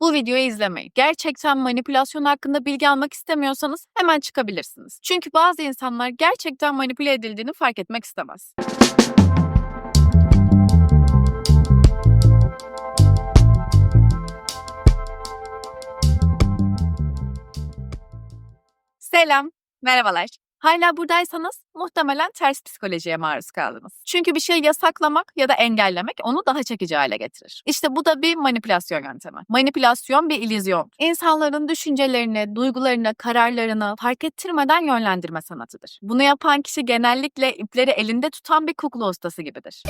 bu videoyu izlemeyin. Gerçekten manipülasyon hakkında bilgi almak istemiyorsanız hemen çıkabilirsiniz. Çünkü bazı insanlar gerçekten manipüle edildiğini fark etmek istemez. Selam, merhabalar. Hala buradaysanız muhtemelen ters psikolojiye maruz kaldınız. Çünkü bir şey yasaklamak ya da engellemek onu daha çekici hale getirir. İşte bu da bir manipülasyon yöntemi. Manipülasyon bir illüzyon. İnsanların düşüncelerini, duygularını, kararlarını fark ettirmeden yönlendirme sanatıdır. Bunu yapan kişi genellikle ipleri elinde tutan bir kukla ustası gibidir.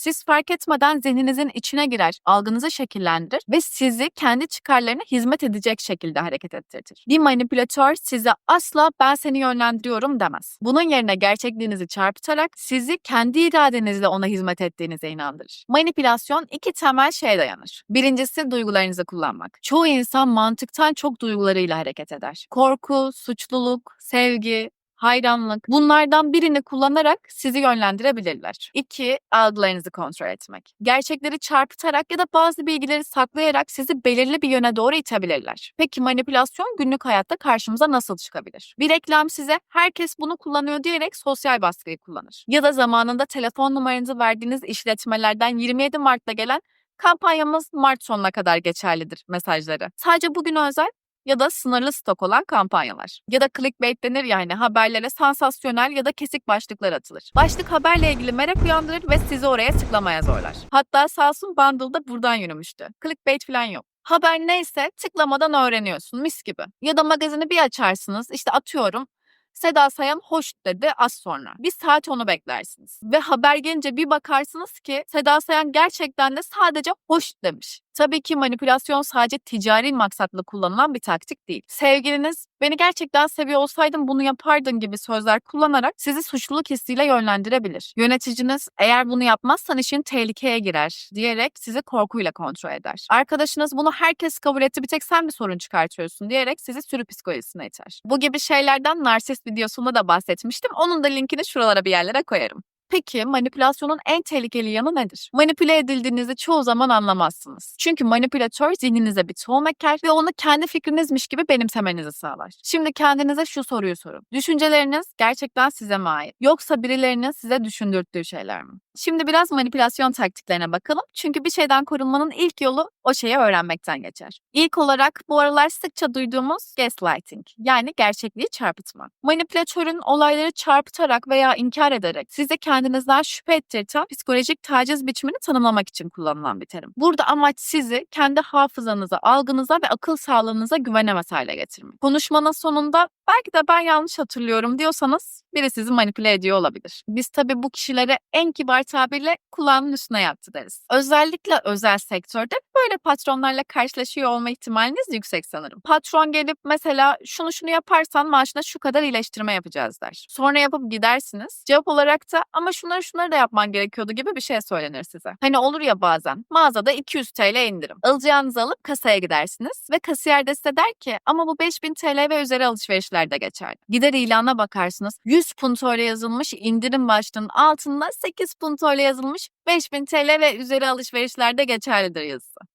Siz fark etmeden zihninizin içine girer, algınızı şekillendirir ve sizi kendi çıkarlarına hizmet edecek şekilde hareket ettirir. Bir manipülatör size asla ben seni yönlendiriyorum demez. Bunun yerine gerçekliğinizi çarpıtarak sizi kendi iradenizle ona hizmet ettiğinize inandırır. Manipülasyon iki temel şeye dayanır. Birincisi duygularınızı kullanmak. Çoğu insan mantıktan çok duygularıyla hareket eder. Korku, suçluluk, sevgi, hayranlık bunlardan birini kullanarak sizi yönlendirebilirler. 2. Algılarınızı kontrol etmek. Gerçekleri çarpıtarak ya da bazı bilgileri saklayarak sizi belirli bir yöne doğru itebilirler. Peki manipülasyon günlük hayatta karşımıza nasıl çıkabilir? Bir reklam size herkes bunu kullanıyor diyerek sosyal baskıyı kullanır. Ya da zamanında telefon numaranızı verdiğiniz işletmelerden 27 Mart'ta gelen kampanyamız Mart sonuna kadar geçerlidir mesajları. Sadece bugün özel ya da sınırlı stok olan kampanyalar. Ya da clickbait denir yani haberlere sansasyonel ya da kesik başlıklar atılır. Başlık haberle ilgili merak uyandırır ve sizi oraya tıklamaya zorlar. Hatta Samsung Bundle da buradan yürümüştü. Clickbait falan yok. Haber neyse tıklamadan öğreniyorsun mis gibi. Ya da magazini bir açarsınız işte atıyorum Seda Sayan hoş dedi az sonra. Bir saat onu beklersiniz. Ve haber gelince bir bakarsınız ki Seda Sayan gerçekten de sadece hoş demiş. Tabii ki manipülasyon sadece ticari maksatla kullanılan bir taktik değil. Sevgiliniz beni gerçekten seviyor olsaydın bunu yapardın gibi sözler kullanarak sizi suçluluk hissiyle yönlendirebilir. Yöneticiniz eğer bunu yapmazsan işin tehlikeye girer diyerek sizi korkuyla kontrol eder. Arkadaşınız bunu herkes kabul etti bir tek sen bir sorun çıkartıyorsun diyerek sizi sürü psikolojisine iter. Bu gibi şeylerden narsist videosunda da bahsetmiştim. Onun da linkini şuralara bir yerlere koyarım. Peki manipülasyonun en tehlikeli yanı nedir? Manipüle edildiğinizi çoğu zaman anlamazsınız. Çünkü manipülatör zihninize bir tohum eker ve onu kendi fikrinizmiş gibi benimsemenizi sağlar. Şimdi kendinize şu soruyu sorun. Düşünceleriniz gerçekten size mi ait? Yoksa birilerinin size düşündürttüğü şeyler mi? Şimdi biraz manipülasyon taktiklerine bakalım. Çünkü bir şeyden korunmanın ilk yolu o şeyi öğrenmekten geçer. İlk olarak bu aralar sıkça duyduğumuz gaslighting yani gerçekliği çarpıtma. Manipülatörün olayları çarpıtarak veya inkar ederek size kendinizden şüphe ettirten psikolojik taciz biçimini tanımlamak için kullanılan bir terim. Burada amaç sizi kendi hafızanıza, algınıza ve akıl sağlığınıza güvenemez hale getirmek. Konuşmanın sonunda belki de ben yanlış hatırlıyorum diyorsanız biri sizi manipüle ediyor olabilir. Biz tabii bu kişilere en kibar tabirle kulağının üstüne yattı deriz. Özellikle özel sektörde böyle patronlarla karşılaşıyor olma ihtimaliniz yüksek sanırım. Patron gelip mesela şunu şunu yaparsan maaşına şu kadar iyileştirme yapacağız der. Sonra yapıp gidersiniz. Cevap olarak da ama şunları şunları da yapman gerekiyordu gibi bir şey söylenir size. Hani olur ya bazen mağazada 200 TL indirim. Alacağınızı alıp kasaya gidersiniz ve kasiyer de size der ki ama bu 5000 TL ve üzeri alışverişlerde geçerli. Gider ilana bakarsınız 100 punto ile yazılmış indirim başlığının altında 8 punto ile yazılmış 5000 TL ve üzeri alışverişlerde geçerlidir yazısı.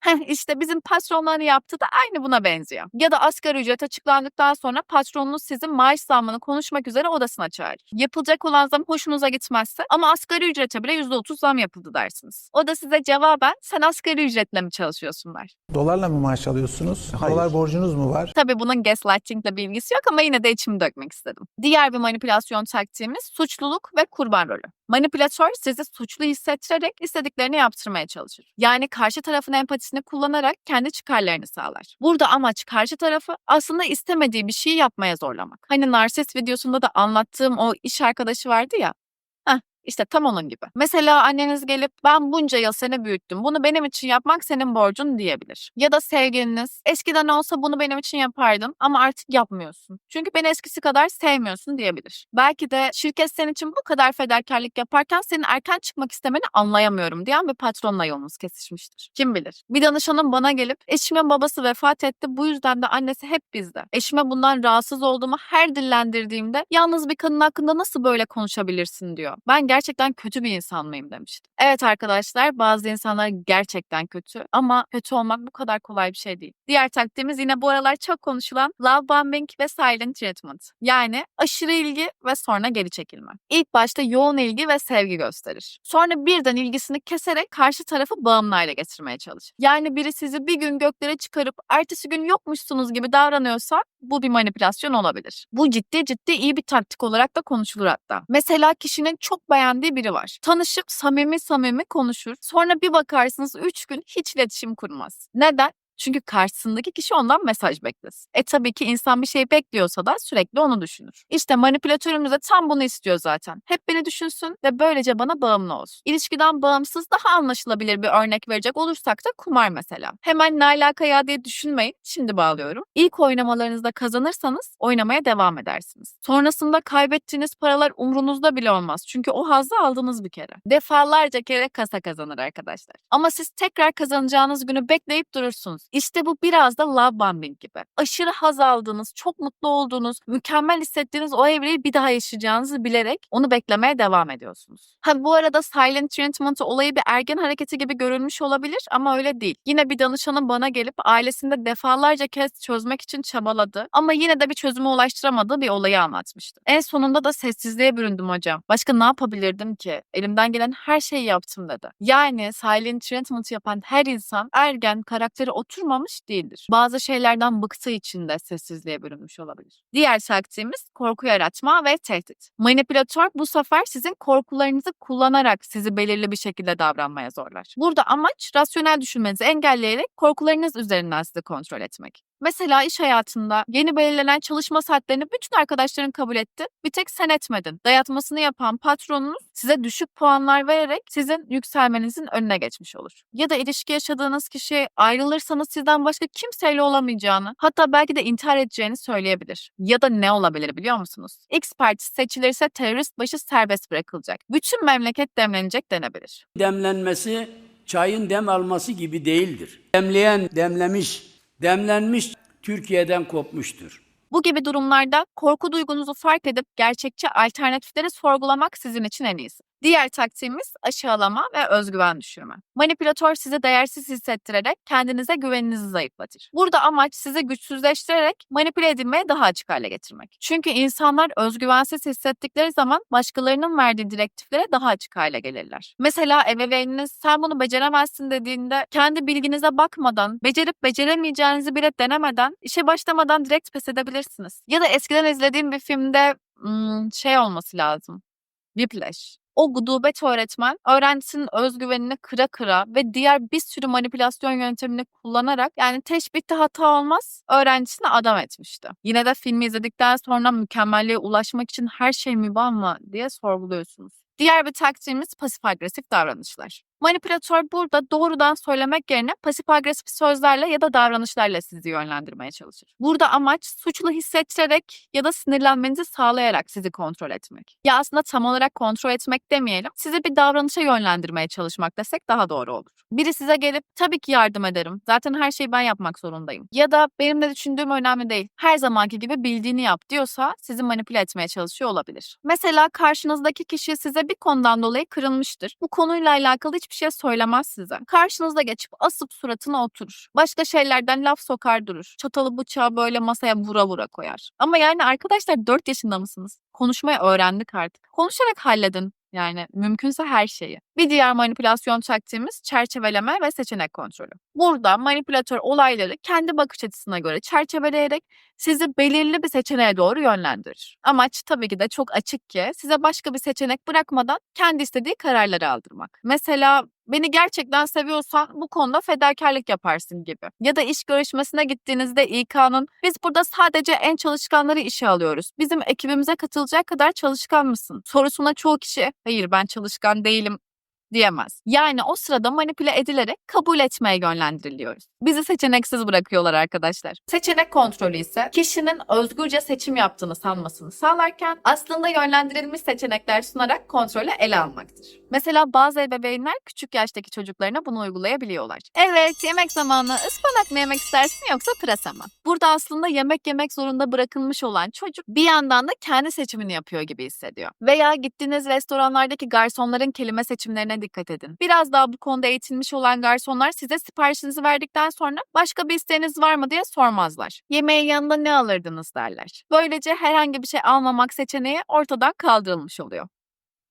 Heh, işte bizim patronların yaptığı da aynı buna benziyor. Ya da asgari ücret açıklandıktan sonra patronunuz sizin maaş zammını konuşmak üzere odasına çağırır. Yapılacak olan zam hoşunuza gitmezse ama asgari ücrete bile %30 zam yapıldı dersiniz. O da size cevaben sen asgari ücretle mi çalışıyorsun der. Dolarla mı maaş alıyorsunuz? Hayır. Dolar borcunuz mu var? Tabii bunun gaslightingle bir ilgisi yok ama yine de içimi dökmek istedim. Diğer bir manipülasyon taktiğimiz suçluluk ve kurban rolü. Manipülatör sizi suçlu hissettirerek istediklerini yaptırmaya çalışır. Yani karşı tarafın empatisini kullanarak kendi çıkarlarını sağlar. Burada amaç karşı tarafı aslında istemediği bir şeyi yapmaya zorlamak. Hani narsist videosunda da anlattığım o iş arkadaşı vardı ya. İşte tam onun gibi. Mesela anneniz gelip ben bunca yıl seni büyüttüm. Bunu benim için yapmak senin borcun diyebilir. Ya da sevgiliniz eskiden olsa bunu benim için yapardın ama artık yapmıyorsun. Çünkü beni eskisi kadar sevmiyorsun diyebilir. Belki de şirket senin için bu kadar fedakarlık yaparken senin erken çıkmak istemeni anlayamıyorum diyen bir patronla yolunuz kesişmiştir. Kim bilir? Bir danışanım bana gelip eşimin babası vefat etti bu yüzden de annesi hep bizde. Eşime bundan rahatsız olduğumu her dillendirdiğimde yalnız bir kadın hakkında nasıl böyle konuşabilirsin diyor. Ben gerçekten kötü bir insan mıyım demişti. Evet arkadaşlar bazı insanlar gerçekten kötü ama kötü olmak bu kadar kolay bir şey değil. Diğer taktiğimiz yine bu aralar çok konuşulan love bombing ve silent treatment. Yani aşırı ilgi ve sonra geri çekilme. İlk başta yoğun ilgi ve sevgi gösterir. Sonra birden ilgisini keserek karşı tarafı bağımlı hale getirmeye çalışır. Yani biri sizi bir gün göklere çıkarıp ertesi gün yokmuşsunuz gibi davranıyorsa bu bir manipülasyon olabilir. Bu ciddi ciddi iyi bir taktik olarak da konuşulur hatta. Mesela kişinin çok beğendiği biri var. Tanışıp samimi samimi konuşur. Sonra bir bakarsınız 3 gün hiç iletişim kurmaz. Neden? Çünkü karşısındaki kişi ondan mesaj beklesin. E tabii ki insan bir şey bekliyorsa da sürekli onu düşünür. İşte manipülatörümüz de tam bunu istiyor zaten. Hep beni düşünsün ve böylece bana bağımlı olsun. İlişkiden bağımsız daha anlaşılabilir bir örnek verecek olursak da kumar mesela. Hemen ne alaka ya diye düşünmeyin. Şimdi bağlıyorum. İlk oynamalarınızda kazanırsanız oynamaya devam edersiniz. Sonrasında kaybettiğiniz paralar umrunuzda bile olmaz. Çünkü o hazzı aldınız bir kere. Defalarca kere kasa kazanır arkadaşlar. Ama siz tekrar kazanacağınız günü bekleyip durursunuz. İşte bu biraz da love bombing gibi. Aşırı haz aldığınız, çok mutlu olduğunuz, mükemmel hissettiğiniz o evreyi bir daha yaşayacağınızı bilerek onu beklemeye devam ediyorsunuz. Ha bu arada silent treatment olayı bir ergen hareketi gibi görülmüş olabilir ama öyle değil. Yine bir danışanın bana gelip ailesinde defalarca kez çözmek için çabaladı ama yine de bir çözüme ulaştıramadığı bir olayı anlatmıştı. En sonunda da sessizliğe büründüm hocam. Başka ne yapabilirdim ki? Elimden gelen her şeyi yaptım dedi. Yani silent treatment yapan her insan ergen karakteri oturmamış değildir. Bazı şeylerden bıktığı için de sessizliğe bürünmüş olabilir. Diğer taktiğimiz korku yaratma ve tehdit. Manipülatör bu sefer sizin korkularınızı kullanarak sizi belirli bir şekilde davranmaya zorlar. Burada amaç rasyonel düşünmenizi engelleyerek korkularınız üzerinden sizi kontrol etmek. Mesela iş hayatında yeni belirlenen çalışma saatlerini bütün arkadaşların kabul etti. Bir tek sen etmedin. Dayatmasını yapan patronunuz size düşük puanlar vererek sizin yükselmenizin önüne geçmiş olur. Ya da ilişki yaşadığınız kişi ayrılırsanız sizden başka kimseyle olamayacağını, hatta belki de intihar edeceğini söyleyebilir. Ya da ne olabilir biliyor musunuz? X partisi seçilirse terörist başı serbest bırakılacak. Bütün memleket demlenecek denebilir. demlenmesi çayın dem alması gibi değildir. Demleyen demlemiş, demlenmiş Türkiye'den kopmuştur. Bu gibi durumlarda korku duygunuzu fark edip gerçekçi alternatifleri sorgulamak sizin için en iyisi. Diğer taktiğimiz aşağılama ve özgüven düşürme. Manipülatör sizi değersiz hissettirerek kendinize güveninizi zayıflatır. Burada amaç sizi güçsüzleştirerek manipüle edilmeye daha açık hale getirmek. Çünkü insanlar özgüvensiz hissettikleri zaman başkalarının verdiği direktiflere daha açık hale gelirler. Mesela ebeveyniniz sen bunu beceremezsin dediğinde kendi bilginize bakmadan, becerip beceremeyeceğinizi bile denemeden, işe başlamadan direkt pes edebilirsiniz. Ya da eskiden izlediğim bir filmde şey olması lazım. Whiplash. O gudubet öğretmen öğrencisinin özgüvenini kıra kıra ve diğer bir sürü manipülasyon yöntemini kullanarak yani teşbihte hata olmaz öğrencisini adam etmişti. Yine de filmi izledikten sonra mükemmelliğe ulaşmak için her şey mübah mı diye sorguluyorsunuz. Diğer bir taktiğimiz pasif agresif davranışlar. Manipülatör burada doğrudan söylemek yerine pasif agresif sözlerle ya da davranışlarla sizi yönlendirmeye çalışır. Burada amaç suçlu hissettirerek ya da sinirlenmenizi sağlayarak sizi kontrol etmek. Ya aslında tam olarak kontrol etmek demeyelim, sizi bir davranışa yönlendirmeye çalışmak desek daha doğru olur. Biri size gelip tabii ki yardım ederim, zaten her şeyi ben yapmak zorundayım. Ya da benim de düşündüğüm önemli değil, her zamanki gibi bildiğini yap diyorsa sizi manipüle etmeye çalışıyor olabilir. Mesela karşınızdaki kişi size bir konudan dolayı kırılmıştır. Bu konuyla alakalı hiçbir şey söylemez size. Karşınızda geçip asıp suratına oturur. Başka şeylerden laf sokar durur. Çatalı bıçağı böyle masaya vura vura koyar. Ama yani arkadaşlar 4 yaşında mısınız? Konuşmayı öğrendik artık. Konuşarak halledin. Yani mümkünse her şeyi. Bir diğer manipülasyon taktiğimiz çerçeveleme ve seçenek kontrolü. Burada manipülatör olayları kendi bakış açısına göre çerçeveleyerek sizi belirli bir seçeneğe doğru yönlendirir. Amaç tabii ki de çok açık ki size başka bir seçenek bırakmadan kendi istediği kararları aldırmak. Mesela beni gerçekten seviyorsan bu konuda fedakarlık yaparsın gibi. Ya da iş görüşmesine gittiğinizde İK'nın biz burada sadece en çalışkanları işe alıyoruz. Bizim ekibimize katılacak kadar çalışkan mısın? Sorusuna çoğu kişi hayır ben çalışkan değilim diyemez. Yani o sırada manipüle edilerek kabul etmeye yönlendiriliyoruz. Bizi seçeneksiz bırakıyorlar arkadaşlar. Seçenek kontrolü ise kişinin özgürce seçim yaptığını sanmasını sağlarken aslında yönlendirilmiş seçenekler sunarak kontrolü ele almaktır. Mesela bazı ebeveynler küçük yaştaki çocuklarına bunu uygulayabiliyorlar. Evet yemek zamanı ıspanak mı yemek istersin yoksa pırasa mı? Burada aslında yemek yemek zorunda bırakılmış olan çocuk bir yandan da kendi seçimini yapıyor gibi hissediyor. Veya gittiğiniz restoranlardaki garsonların kelime seçimlerine dikkat edin. Biraz daha bu konuda eğitilmiş olan garsonlar size siparişinizi verdikten sonra başka bir isteğiniz var mı diye sormazlar. Yemeğin yanında ne alırdınız derler. Böylece herhangi bir şey almamak seçeneği ortadan kaldırılmış oluyor.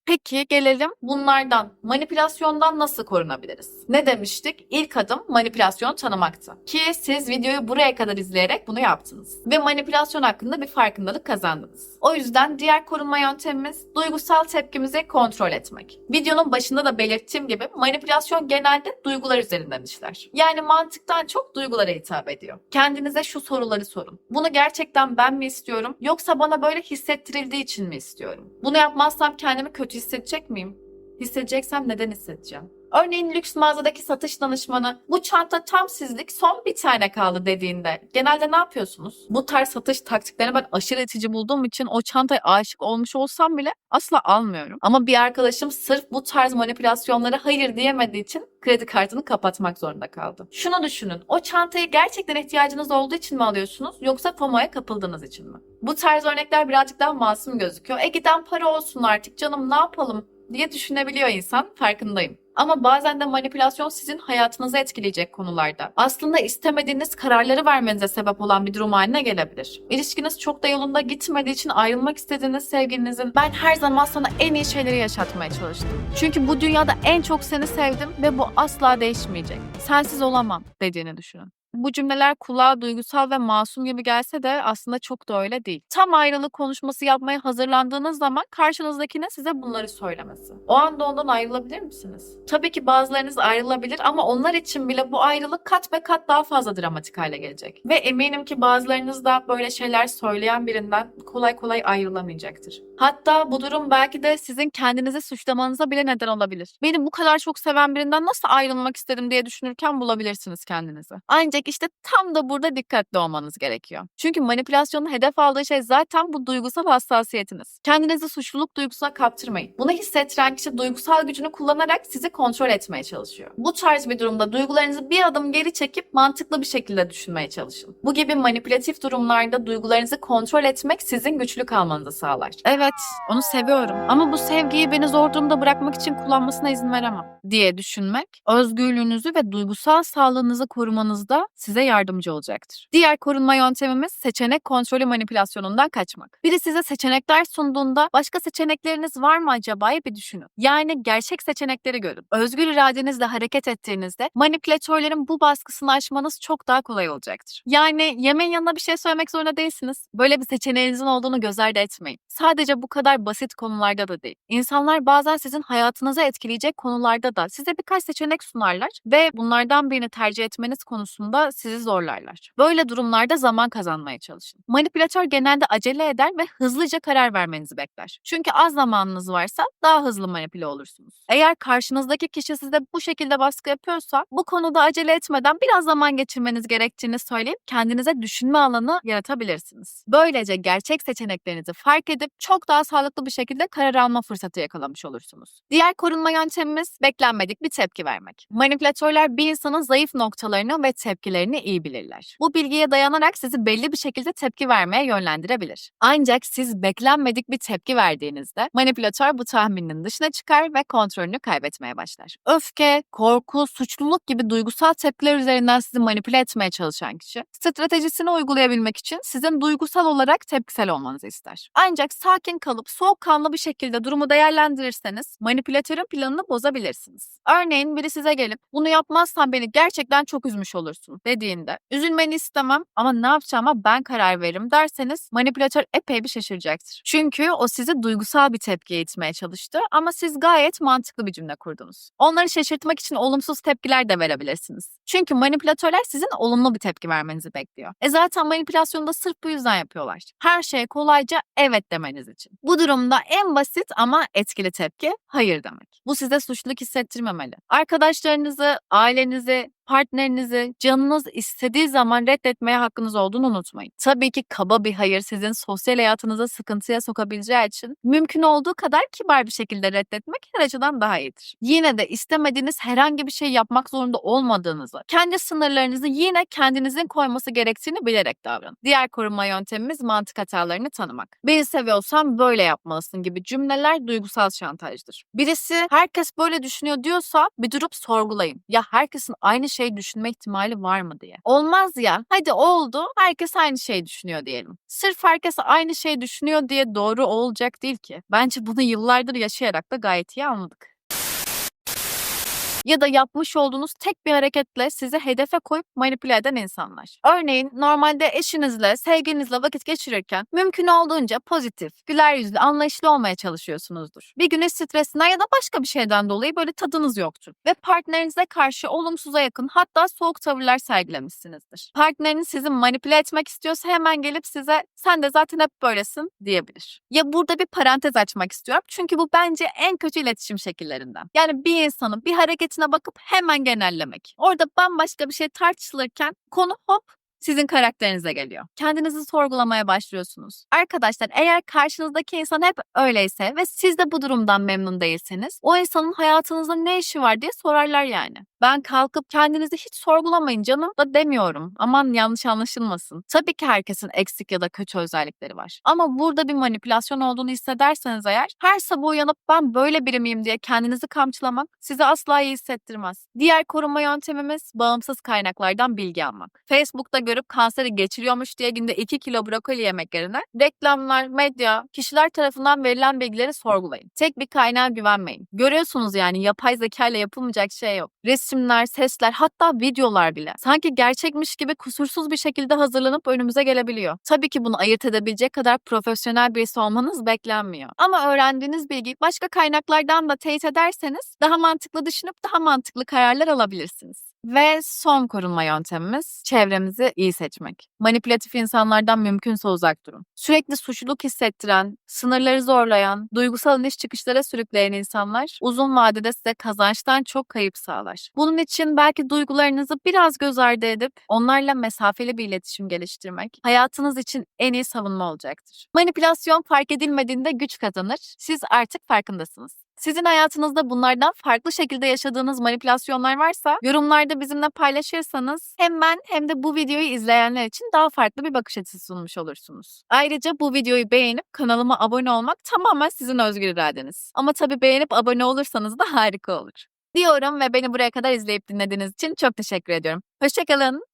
Peki gelelim bunlardan, manipülasyondan nasıl korunabiliriz? Ne demiştik? İlk adım manipülasyon tanımaktı. Ki siz videoyu buraya kadar izleyerek bunu yaptınız. Ve manipülasyon hakkında bir farkındalık kazandınız. O yüzden diğer korunma yöntemimiz duygusal tepkimizi kontrol etmek. Videonun başında da belirttiğim gibi manipülasyon genelde duygular üzerinden işler. Yani mantıktan çok duygulara hitap ediyor. Kendinize şu soruları sorun. Bunu gerçekten ben mi istiyorum yoksa bana böyle hissettirildiği için mi istiyorum? Bunu yapmazsam kendimi kötü hissedecek miyim? Hissedeceksem neden hissedeceğim? Örneğin lüks mağazadaki satış danışmanı bu çanta tam sizlik son bir tane kaldı dediğinde genelde ne yapıyorsunuz? Bu tarz satış taktiklerini ben aşırı itici bulduğum için o çantaya aşık olmuş olsam bile asla almıyorum. Ama bir arkadaşım sırf bu tarz manipülasyonlara hayır diyemediği için kredi kartını kapatmak zorunda kaldı. Şunu düşünün. O çantayı gerçekten ihtiyacınız olduğu için mi alıyorsunuz yoksa FOMO'ya kapıldığınız için mi? Bu tarz örnekler birazcık daha masum gözüküyor. E giden para olsun artık canım ne yapalım diye düşünebiliyor insan farkındayım. Ama bazen de manipülasyon sizin hayatınızı etkileyecek konularda. Aslında istemediğiniz kararları vermenize sebep olan bir durum haline gelebilir. İlişkiniz çok da yolunda gitmediği için ayrılmak istediğiniz sevgilinizin ben her zaman sana en iyi şeyleri yaşatmaya çalıştım. Çünkü bu dünyada en çok seni sevdim ve bu asla değişmeyecek. Sensiz olamam dediğini düşünün. Bu cümleler kulağa duygusal ve masum gibi gelse de aslında çok da öyle değil. Tam ayrılık konuşması yapmaya hazırlandığınız zaman karşınızdakine size bunları söylemesi. O anda ondan ayrılabilir misiniz? Tabii ki bazılarınız ayrılabilir ama onlar için bile bu ayrılık kat ve kat daha fazla dramatik hale gelecek. Ve eminim ki bazılarınız da böyle şeyler söyleyen birinden kolay kolay ayrılamayacaktır. Hatta bu durum belki de sizin kendinizi suçlamanıza bile neden olabilir. Beni bu kadar çok seven birinden nasıl ayrılmak istedim diye düşünürken bulabilirsiniz kendinizi. Ancak işte tam da burada dikkatli olmanız gerekiyor. Çünkü manipülasyonun hedef aldığı şey zaten bu duygusal hassasiyetiniz. Kendinizi suçluluk duygusuna kaptırmayın. Bunu hissettiren kişi duygusal gücünü kullanarak sizi kontrol etmeye çalışıyor. Bu tarz bir durumda duygularınızı bir adım geri çekip mantıklı bir şekilde düşünmeye çalışın. Bu gibi manipülatif durumlarda duygularınızı kontrol etmek sizin güçlü kalmanızı sağlar. Evet, onu seviyorum ama bu sevgiyi beni zor durumda bırakmak için kullanmasına izin veremem diye düşünmek, özgürlüğünüzü ve duygusal sağlığınızı korumanızda size yardımcı olacaktır. Diğer korunma yöntemimiz seçenek kontrolü manipülasyonundan kaçmak. Biri size seçenekler sunduğunda başka seçenekleriniz var mı acaba bir düşünün. Yani gerçek seçenekleri görün. Özgür iradenizle hareket ettiğinizde manipülatörlerin bu baskısını aşmanız çok daha kolay olacaktır. Yani yemeğin yanına bir şey söylemek zorunda değilsiniz. Böyle bir seçeneğinizin olduğunu göz ardı etmeyin. Sadece bu kadar basit konularda da değil. İnsanlar bazen sizin hayatınızı etkileyecek konularda da size birkaç seçenek sunarlar ve bunlardan birini tercih etmeniz konusunda sizi zorlarlar. Böyle durumlarda zaman kazanmaya çalışın. Manipülatör genelde acele eder ve hızlıca karar vermenizi bekler. Çünkü az zamanınız varsa daha hızlı manipüle olursunuz. Eğer karşınızdaki kişi size bu şekilde baskı yapıyorsa bu konuda acele etmeden biraz zaman geçirmeniz gerektiğini söyleyip kendinize düşünme alanı yaratabilirsiniz. Böylece gerçek seçeneklerinizi fark edip çok daha sağlıklı bir şekilde karar alma fırsatı yakalamış olursunuz. Diğer korunma yöntemimiz beklenmedik bir tepki vermek. Manipülatörler bir insanın zayıf noktalarını ve tepkilerini iyi bilirler. Bu bilgiye dayanarak sizi belli bir şekilde tepki vermeye yönlendirebilir. Ancak siz beklenmedik bir tepki verdiğinizde manipülatör bu tahminin dışına çıkar ve kontrolünü kaybetmeye başlar. Öfke, korku, suçluluk gibi duygusal tepkiler üzerinden sizi manipüle etmeye çalışan kişi stratejisini uygulayabilmek için sizin duygusal olarak tepkisel olmanızı ister. Ancak sakin kalıp soğukkanlı bir şekilde durumu değerlendirirseniz manipülatörün planını bozabilirsiniz. Örneğin biri size gelip bunu yapmazsan beni gerçekten çok üzmüş olursun dediğinde üzülmeni istemem ama ne yapacağıma ben karar veririm derseniz manipülatör epey bir şaşıracaktır. Çünkü o sizi duygusal bir tepkiye itmeye çalıştı ama siz gayet mantıklı bir cümle kurdunuz. Onları şaşırtmak için olumsuz tepkiler de verebilirsiniz. Çünkü manipülatörler sizin olumlu bir tepki vermenizi bekliyor. E zaten manipülasyonu da sırf bu yüzden yapıyorlar. Her şeye kolayca evet demeniz için. Bu durumda en basit ama etkili tepki hayır demek. Bu size suçluluk hissettirmemeli. Arkadaşlarınızı, ailenizi, partnerinizi canınız istediği zaman reddetmeye hakkınız olduğunu unutmayın. Tabii ki kaba bir hayır sizin sosyal hayatınıza sıkıntıya sokabileceği için mümkün olduğu kadar kibar bir şekilde reddetmek her açıdan daha iyidir. Yine de istemediğiniz herhangi bir şey yapmak zorunda olmadığınızı, kendi sınırlarınızı yine kendinizin koyması gerektiğini bilerek davranın. Diğer korunma yöntemimiz mantık hatalarını tanımak. Beni seviyorsan böyle yapmalısın gibi cümleler duygusal şantajdır. Birisi herkes böyle düşünüyor diyorsa bir durup sorgulayın. Ya herkesin aynı şey düşünme ihtimali var mı diye. Olmaz ya. Hadi oldu. Herkes aynı şey düşünüyor diyelim. Sırf herkes aynı şey düşünüyor diye doğru olacak değil ki. Bence bunu yıllardır yaşayarak da gayet iyi anladık ya da yapmış olduğunuz tek bir hareketle sizi hedefe koyup manipüle eden insanlar. Örneğin normalde eşinizle, sevgilinizle vakit geçirirken mümkün olduğunca pozitif, güler yüzlü, anlayışlı olmaya çalışıyorsunuzdur. Bir gün iş stresinden ya da başka bir şeyden dolayı böyle tadınız yoktur. Ve partnerinize karşı olumsuza yakın hatta soğuk tavırlar sergilemişsinizdir. Partneriniz sizi manipüle etmek istiyorsa hemen gelip size sen de zaten hep böylesin diyebilir. Ya burada bir parantez açmak istiyorum çünkü bu bence en kötü iletişim şekillerinden. Yani bir insanı bir hareketine bakıp hemen genellemek. Orada bambaşka bir şey tartışılırken konu hop sizin karakterinize geliyor. Kendinizi sorgulamaya başlıyorsunuz. Arkadaşlar eğer karşınızdaki insan hep öyleyse ve siz de bu durumdan memnun değilseniz o insanın hayatınızda ne işi var diye sorarlar yani. Ben kalkıp kendinizi hiç sorgulamayın canım da demiyorum. Aman yanlış anlaşılmasın. Tabii ki herkesin eksik ya da kötü özellikleri var. Ama burada bir manipülasyon olduğunu hissederseniz eğer her sabah uyanıp ben böyle biri miyim diye kendinizi kamçılamak sizi asla iyi hissettirmez. Diğer korunma yöntemimiz bağımsız kaynaklardan bilgi almak. Facebook'ta görüp kanseri geçiriyormuş diye günde 2 kilo brokoli yemek yerine reklamlar, medya, kişiler tarafından verilen bilgileri sorgulayın. Tek bir kaynağa güvenmeyin. Görüyorsunuz yani yapay zeka ile yapılmayacak şey yok. Resimler, sesler hatta videolar bile sanki gerçekmiş gibi kusursuz bir şekilde hazırlanıp önümüze gelebiliyor. Tabii ki bunu ayırt edebilecek kadar profesyonel birisi olmanız beklenmiyor. Ama öğrendiğiniz bilgiyi başka kaynaklardan da teyit ederseniz daha mantıklı düşünüp daha mantıklı kararlar alabilirsiniz. Ve son korunma yöntemimiz çevremizi iyi seçmek. Manipülatif insanlardan mümkünse uzak durun. Sürekli suçluluk hissettiren, sınırları zorlayan, duygusal iniş çıkışlara sürükleyen insanlar uzun vadede size kazançtan çok kayıp sağlar. Bunun için belki duygularınızı biraz göz ardı edip onlarla mesafeli bir iletişim geliştirmek hayatınız için en iyi savunma olacaktır. Manipülasyon fark edilmediğinde güç kazanır. Siz artık farkındasınız. Sizin hayatınızda bunlardan farklı şekilde yaşadığınız manipülasyonlar varsa yorumlarda bizimle paylaşırsanız hem ben hem de bu videoyu izleyenler için daha farklı bir bakış açısı sunmuş olursunuz. Ayrıca bu videoyu beğenip kanalıma abone olmak tamamen sizin özgür iradeniz. Ama tabii beğenip abone olursanız da harika olur. Diyorum ve beni buraya kadar izleyip dinlediğiniz için çok teşekkür ediyorum. Hoşçakalın.